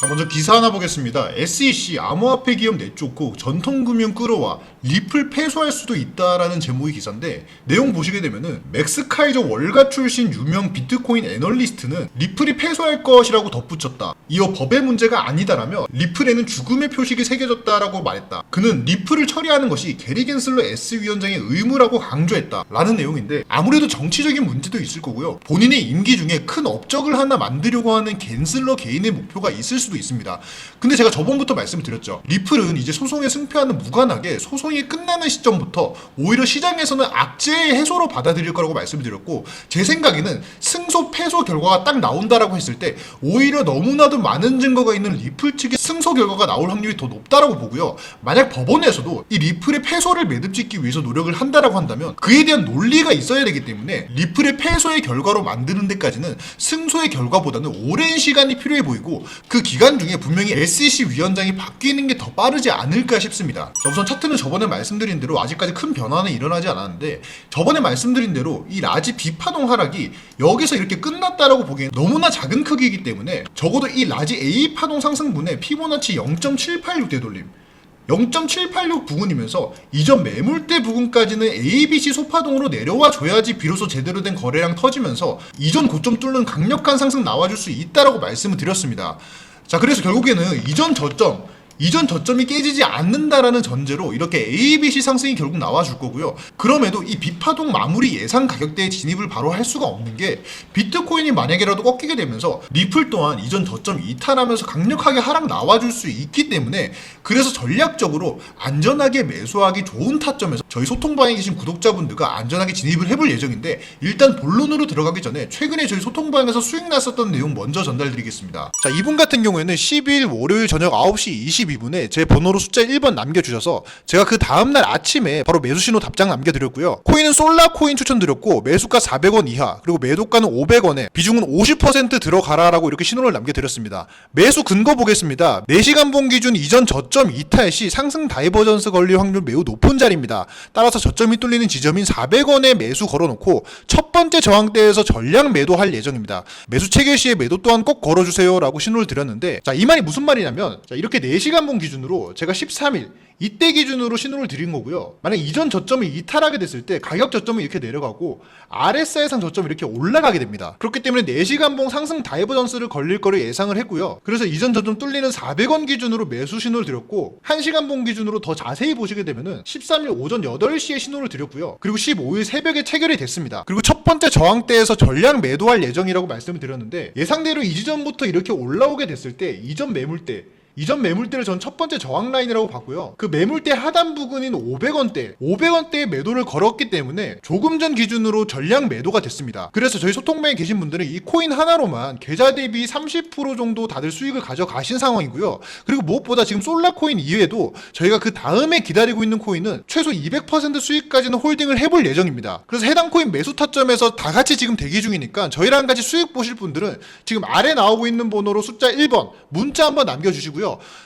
자, 먼저 기사 하나 보겠습니다. SEC 암호화폐 기업 내쫓고 전통금융 끌어와 리플 패소할 수도 있다라는 제목의 기사인데 내용 보시게 되면은 맥스카이저 월가 출신 유명 비트코인 애널리스트는 리플이 패소할 것이라고 덧붙였다. 이어 법의 문제가 아니다라며 리플에는 죽음의 표식이 새겨졌다라고 말했다. 그는 리플을 처리하는 것이 게리 겐슬러 S 위원장의 의무라고 강조했다. 라는 내용인데 아무래도 정치적인 문제도 있을 거고요. 본인의 임기 중에 큰 업적을 하나 만들려고 하는 겐슬러 개인의 목표가 있을 수도 있습니다. 근데 제가 저번부터 말씀드렸죠. 리플은 이제 소송에 승패하는 무관하게 소송이 끝나는 시점부터 오히려 시장에서는 악재의 해소로 받아들일 거라고 말씀드렸고 제 생각에는 승소 패소 결과가 딱 나온다라고 했을 때 오히려 너무나도 많은 증거가 있는 리플 측의 승소 결과가 나올 확률이 더 높다라고 보고요. 만약 법원에서도 이 리플의 패소를 매듭짓기 위해서 노력을 한다라고 한다면 그에 대한 논리가 있어야 되기 때문에 리플의 패소의 결과로 만드는 데까지는 승소의 결과보다는 오랜 시간이 필요해 보이고 그 기간 중에 분명히 SEC 위원장이 바뀌는 게 더 빠르지 않을까 싶습니다. 자, 우선 차트는 저번에 말씀드린 대로 아직까지 큰 변화는 일어나지 않았는데 저번에 말씀드린 대로 이 라지 비파동 하락이 여기서 이렇게 끝났다라고 보기엔 너무나 작은 크기이기 때문에 적어도 이 라지 A 파동 상승분의 피보나치 0.786 되돌림 0.786 부근이면서 이전 매물대 부근까지는 ABC 소파동으로 내려와 줘야지 비로소 제대로 된 거래량 터지면서 이전 고점 뚫는 강력한 상승 나와줄 수 있다라고 말씀을 드렸습니다. 자, 그래서 결국에는 이전 저점 이전 저점이 깨지지 않는다라는 전제로 이렇게 ABC 상승이 결국 나와줄 거고요. 그럼에도 이 비파동 마무리 예상 가격대에 진입을 바로 할 수가 없는 게 비트코인이 만약에라도 꺾이게 되면서 리플 또한 이전 저점 이탈하면서 강력하게 하락 나와줄 수 있기 때문에 그래서 전략적으로 안전하게 매수하기 좋은 타점에서 저희 소통방에 계신 구독자분들과 안전하게 진입을 해볼 예정인데 일단 본론으로 들어가기 전에 최근에 저희 소통방에서 수익 났었던 내용 먼저 전달드리겠습니다. 자 이분 같은 경우에는 12일 월요일 저녁 9시 22분에 제 번호로 숫자 1번 남겨주셔서 제가 그 다음날 아침에 바로 매수 신호 답장 남겨드렸고요. 코인은 솔라 코인 추천드렸고 매수가 400원 이하 그리고 매도가는 500원에 비중은 50% 들어가라라고 이렇게 신호를 남겨드렸습니다. 매수 근거 보겠습니다. 4시간 본 기준 이전 저점 이탈 시 상승 다이버전스 걸릴 확률 매우 높은 자리입니다. 따라서 저점이 뚫리는 지점인 400원에 매수 걸어놓고 첫 번째 저항대에서 전량 매도할 예정입니다. 매수 체결 시에 매도 또한 꼭 걸어주세요라고 신호를 드렸는데 자 이 말이 무슨 말이냐면 자 이렇게 4시간 본 기준으로 제가 13일 이때 기준으로 신호를 드린 거고요. 만약 이전 저점이 이탈하게 됐을 때 가격 저점이 이렇게 내려가고 RSI상 저점이 이렇게 올라가게 됩니다. 그렇기 때문에 4시간 봉 상승 다이버전스를 걸릴 거를 예상을 했고요. 그래서 이전 저점 뚫리는 400원 기준으로 매수 신호를 드렸고 1시간 봉 기준으로 더 자세히 보시게 되면은 13일 오전 8시에 신호를 드렸고요. 그리고 15일 새벽에 체결이 됐습니다. 그리고 첫 번째 저항대에서 전량 매도할 예정이라고 말씀을 드렸는데 예상대로 이 지점부터 이렇게 올라오게 됐을 때 이전 매물대 이전 매물대를 전 첫 번째 저항 라인이라고 봤고요. 그 매물대 하단 부근인 500원대, 500원대에 매도를 걸었기 때문에 조금 전 기준으로 전량 매도가 됐습니다. 그래서 저희 소통방에 계신 분들은 이 코인 하나로만 계좌 대비 30% 정도 다들 수익을 가져가신 상황이고요. 그리고 무엇보다 지금 솔라 코인 이외에도 저희가 그 다음에 기다리고 있는 코인은 최소 200% 수익까지는 홀딩을 해볼 예정입니다. 그래서 해당 코인 매수 타점에서 다 같이 지금 대기 중이니까 저희랑 같이 수익 보실 분들은 지금 아래 나오고 있는 번호로 숫자 1번 문자 한번 남겨주시고요.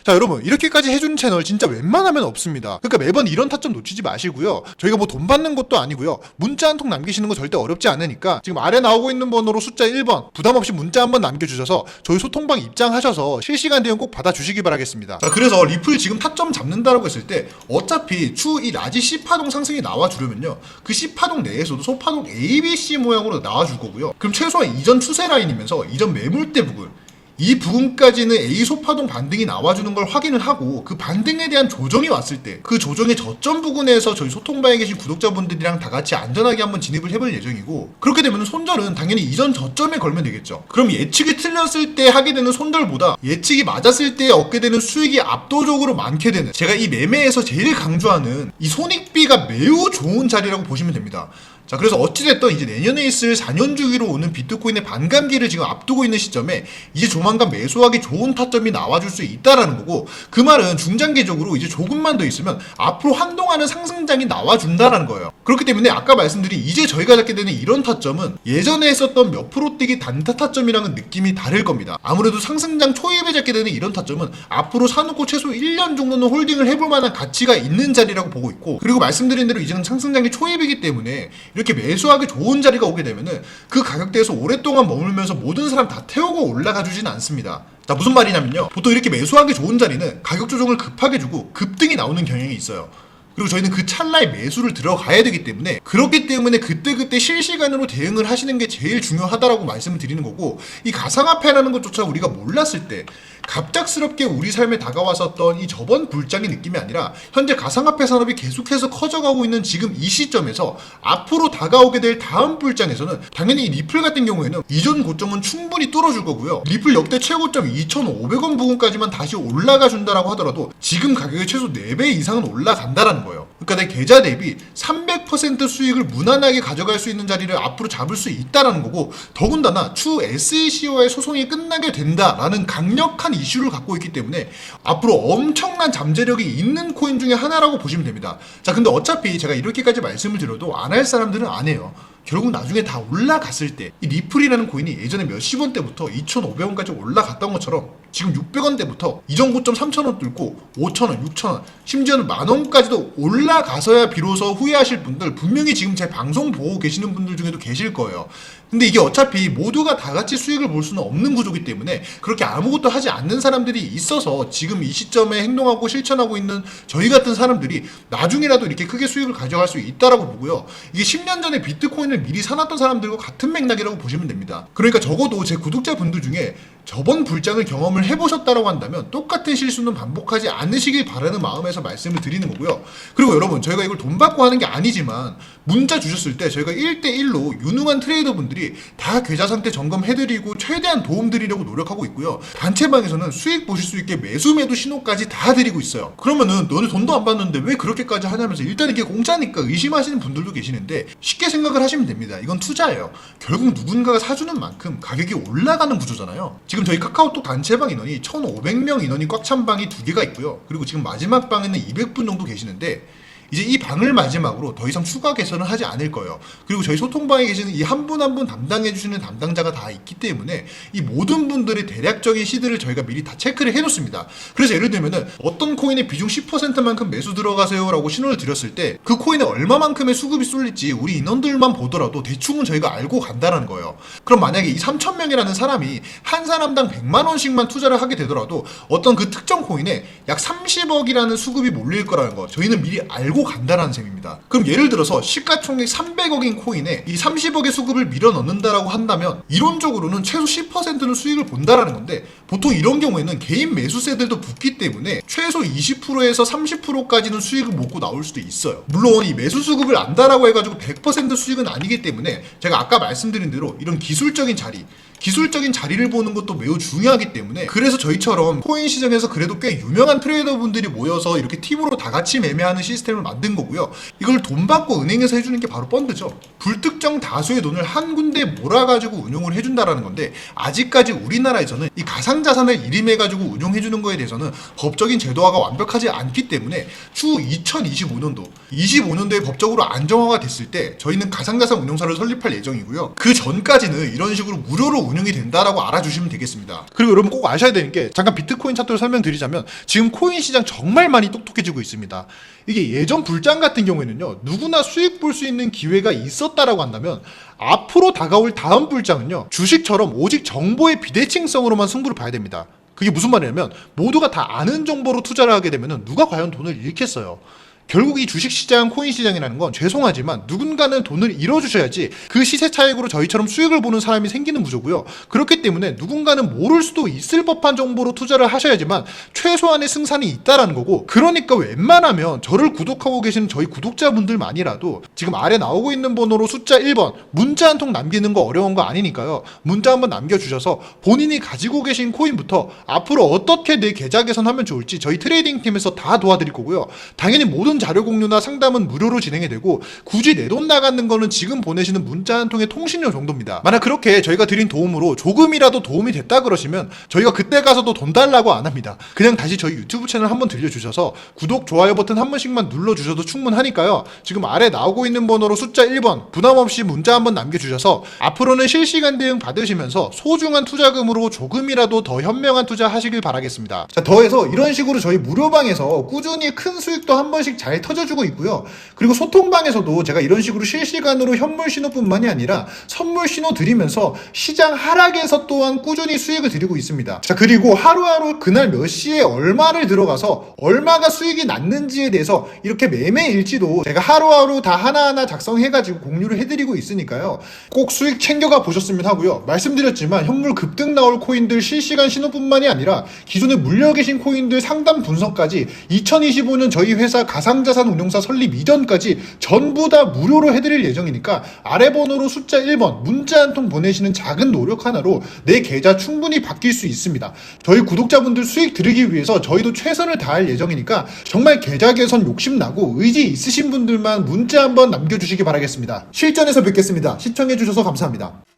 자 여러분 이렇게까지 해주는 채널 진짜 웬만하면 없습니다. 그러니까 매번 이런 타점 놓치지 마시고요. 저희가 뭐 돈 받는 것도 아니고요. 문자 한 통 남기시는 거 절대 어렵지 않으니까 지금 아래 나오고 있는 번호로 숫자 1번 부담 없이 문자 한번 남겨주셔서 저희 소통방 입장하셔서 실시간 대응 꼭 받아주시기 바라겠습니다. 자 그래서 리플 지금 타점 잡는다라고 했을 때 어차피 추 이 라지 C 파동 상승이 나와주려면요. 그 C 파동 내에서도 소파동 ABC 모양으로 나와줄 거고요. 그럼 최소한 이전 추세 라인이면서 이전 매물대 부분 이 부분까지는 A 소파동 반등이 나와주는 걸 확인을 하고 그 반등에 대한 조정이 왔을 때 그 조정의 저점 부근에서 저희 소통방에 계신 구독자분들이랑 다 같이 안전하게 한번 진입을 해볼 예정이고 그렇게 되면 손절은 당연히 이전 저점에 걸면 되겠죠. 그럼 예측이 틀렸을 때 하게 되는 손절보다 예측이 맞았을 때 얻게 되는 수익이 압도적으로 많게 되는 제가 이 매매에서 제일 강조하는 이 손익비가 매우 좋은 자리라고 보시면 됩니다. 자, 그래서 어찌됐든 이제 내년에 있을 4년 주기로 오는 비트코인의 반감기를 지금 앞두고 있는 시점에 이제 조만간 매수하기 좋은 타점이 나와줄 수 있다라는 거고 그 말은 중장기적으로 이제 조금만 더 있으면 앞으로 한동안은 상승장이 나와준다라는 거예요. 그렇기 때문에 아까 말씀드린 이제 저희가 잡게 되는 이런 타점은 예전에 했었던 몇 프로 뛰기 단타 타점이랑은 느낌이 다를 겁니다. 아무래도 상승장 초입에 잡게 되는 이런 타점은 앞으로 사놓고 최소 1년 정도는 홀딩을 해볼 만한 가치가 있는 자리라고 보고 있고 그리고 말씀드린 대로 이제는 상승장이 초입이기 때문에 이렇게 매수하기 좋은 자리가 오게 되면은 그 가격대에서 오랫동안 머물면서 모든 사람 다 태우고 올라가 주진 않습니다. 자 무슨 말이냐면요 보통 이렇게 매수하기 좋은 자리는 가격 조정을 급하게 주고 급등이 나오는 경향이 있어요 그리고 저희는 그 찰나에 매수를 들어가야 되기 때문에 그렇기 때문에 그때그때 실시간으로 대응을 하시는 게 제일 중요하다라고 말씀을 드리는 거고 이 가상화폐라는 것조차 우리가 몰랐을 때 갑작스럽게 우리 삶에 다가왔었던 이 저번 불장의 느낌이 아니라 현재 가상화폐 산업이 계속해서 커져가고 있는 지금 이 시점에서 앞으로 다가오게 될 다음 불장에서는 당연히 이 리플 같은 경우에는 이전 고점은 충분히 뚫어줄 거고요. 리플 역대 최고점 2,500원 부근까지만 다시 올라가 준다라고 하더라도 지금 가격이 최소 4배 이상은 올라간다라는 거예요. 그러니까 내 계좌 대비 300% 수익을 무난하게 가져갈 수 있는 자리를 앞으로 잡을 수 있다라는 거고 더군다나 추 SEC와의 소송이 끝나게 된다라는 강력한 이슈를 갖고 있기 때문에 앞으로 엄청난 잠재력이 있는 코인 중에 하나라고 보시면 됩니다. 자, 근데 어차피 제가 이렇게까지 말씀을 드려도 안 할 사람들은 안 해요. 결국 나중에 다 올라갔을 때 이 리플이라는 코인이 예전에 몇십 원대부터 2,500원까지 올라갔던 것처럼 지금 600원대부터 이전 고점 3,000원 뚫고 5,000원, 6,000원, 심지어는 만 원까지도 올라가서야 비로소 후회하실 분들 분명히 지금 제 방송 보고 계시는 분들 중에도 계실 거예요. 근데 이게 어차피 모두가 다 같이 수익을 볼 수는 없는 구조기 때문에 그렇게 아무것도 하지 않는 사람들이 있어서 지금 이 시점에 행동하고 실천하고 있는 저희 같은 사람들이 나중이라도 이렇게 크게 수익을 가져갈 수 있다라고 보고요. 이게 10년 전에 비트코인을 미리 사놨던 사람들과 같은 맥락이라고 보시면 됩니다. 그러니까 적어도 제 구독자분들 중에 저번 불장을 경험을 해보셨다라고 한다면 똑같은 실수는 반복하지 않으시길 바라는 마음에서 말씀을 드리는 거고요. 그리고 여러분 저희가 이걸 돈 받고 하는 게 아니지만 문자 주셨을 때 저희가 1대1로 유능한 트레이더분들이 다 계좌 상태 점검해드리고 최대한 도움 드리려고 노력하고 있고요. 단체방에서는 수익 보실 수 있게 매수 매도 신호까지 다 드리고 있어요. 그러면은 너네 돈도 안 받는데 왜 그렇게까지 하냐면서 일단 이게 공짜니까 의심하시는 분들도 계시는데 쉽게 생각을 하시면 됩니다. 이건 투자예요. 결국 누군가가 사주는 만큼 가격이 올라가는 구조잖아요. 지금 저희 카카오톡 단체방 인원이 1,500명 인원이 꽉 찬 방이 두 개가 있고요. 그리고 지금 마지막 방에는 200분 정도 계시는데 이제 이 방을 마지막으로 더 이상 추가 개선을 하지 않을 거예요. 그리고 저희 소통방에 계시는 이 한 분 한 분 담당해 주시는 담당자가 다 있기 때문에 이 모든 분들의 대략적인 시드를 저희가 미리 다 체크를 해놓습니다. 그래서 예를 들면은 어떤 코인의 비중 10%만큼 매수 들어가세요라고 신호를 드렸을 때 그 코인에 얼마만큼의 수급이 쏠릴지 우리 인원들만 보더라도 대충은 저희가 알고 간다는 거예요. 그럼 만약에 이 3천 명이라는 사람이 한 사람당 100만 원씩만 투자를 하게 되더라도 어떤 그 특정 코인에 약 30억이라는 수급이 몰릴 거라는 거 저희는 미리 알고 간다라는 셈입니다. 그럼 예를 들어서 시가총액 300억인 코인에 이 30억의 수급을 밀어 넣는다라고 한다면 이론적으로는 최소 10%는 수익을 본다라는 건데 보통 이런 경우에는 개인 매수세들도 붙기 때문에 최소 20%에서 30%까지는 수익을 먹고 나올 수도 있어요. 물론 이 매수 수급을 안다라고 해가지고 100% 수익은 아니기 때문에 제가 아까 말씀드린 대로 이런 기술적인 자리 기술적인 자리를 보는 것도 매우 중요하기 때문에 그래서 저희처럼 코인 시장에서 그래도 꽤 유명한 트레이더 분들이 모여서 이렇게 팀으로 다 같이 매매하는 시스템을 만든 거고요. 이걸 돈 받고 은행에서 해주는 게 바로 펀드죠. 불특정 다수의 돈을 한 군데 몰아가지고 운용을 해준다라는 건데 아직까지 우리나라에서는 이 가상자산을 일임해가지고 운용해주는 거에 대해서는 법적인 제도화가 완벽하지 않기 때문에 추후 2025년도 25년도에 법적으로 안정화가 됐을 때 저희는 가상자산 운용사를 설립할 예정이고요. 그 전까지는 이런 식으로 무료로 운영이 된다라고 알아주시면 되겠습니다. 그리고 여러분 꼭 아셔야 되는 게 잠깐 비트코인 차트를 설명드리자면 지금 코인 시장 정말 많이 똑똑해지고 있습니다. 이게 예전 불장 같은 경우에는요 누구나 수익 볼 수 있는 기회가 있었다라고 한다면 앞으로 다가올 다음 불장은요 주식처럼 오직 정보의 비대칭성으로만 승부를 봐야 됩니다. 그게 무슨 말이냐면 모두가 다 아는 정보로 투자를 하게 되면 누가 과연 돈을 잃겠어요. 결국 이 주식시장, 코인시장이라는 건 죄송하지만 누군가는 돈을 잃어주셔야지 그 시세 차익으로 저희처럼 수익을 보는 사람이 생기는 구조고요. 그렇기 때문에 누군가는 모를 수도 있을 법한 정보로 투자를 하셔야지만 최소한의 승산이 있다라는 거고 그러니까 웬만하면 저를 구독하고 계시는 저희 구독자분들만이라도 지금 아래 나오고 있는 번호로 숫자 1번 문자 한 통 남기는 거 어려운 거 아니니까요. 문자 한번 남겨주셔서 본인이 가지고 계신 코인부터 앞으로 어떻게 내 계좌 개선하면 좋을지 저희 트레이딩 팀에서 다 도와드릴 거고요. 당연히 모든 모든 자료 공유나 상담은 무료로 진행이 되고 굳이 내 돈 나가는 거는 지금 보내시는 문자 한 통의 통신료 정도입니다. 만약 그렇게 저희가 드린 도움으로 조금이라도 도움이 됐다 그러시면 저희가 그때 가서도 돈 달라고 안 합니다. 그냥 다시 저희 유튜브 채널 한번 들려주셔서 구독, 좋아요 버튼 한 번씩만 눌러주셔도 충분하니까요. 지금 아래 나오고 있는 번호로 숫자 1번 부담 없이 문자 한번 남겨주셔서 앞으로는 실시간 대응 받으시면서 소중한 투자금으로 조금이라도 더 현명한 투자 하시길 바라겠습니다. 자, 더해서 이런 식으로 저희 무료방에서 꾸준히 큰 수익도 한 번씩 잘 터져주고 있고요. 그리고 소통방에서도 제가 이런 식으로 실시간으로 현물 신호뿐만이 아니라 선물 신호 드리면서 시장 하락에서 또한 꾸준히 수익을 드리고 있습니다. 자, 그리고 하루하루 그날 몇 시에 얼마를 들어가서 얼마가 수익이 났는지에 대해서 이렇게 매매 일지도 제가 하루하루 다 하나하나 작성해가지고 공유를 해드리고 있으니까요. 꼭 수익 챙겨가 보셨으면 하고요. 말씀드렸지만 현물 급등 나올 코인들 실시간 신호뿐만이 아니라 기존에 물려 계신 코인들 상담 분석까지 2025년 저희 회사 가상 자산 운용사 설립 이전까지 전부 다 무료로 해드릴 예정이니까 아래 번호로 숫자 1번 문자 한 통 보내시는 작은 노력 하나로 내 계좌 충분히 바뀔 수 있습니다. 저희 구독자분들 수익 들으기 위해서 저희도 최선을 다할 예정이니까 정말 계좌 개선 욕심나고 의지 있으신 분들만 문자 한번 남겨주시기 바라겠습니다. 실전에서 뵙겠습니다. 시청해주셔서 감사합니다.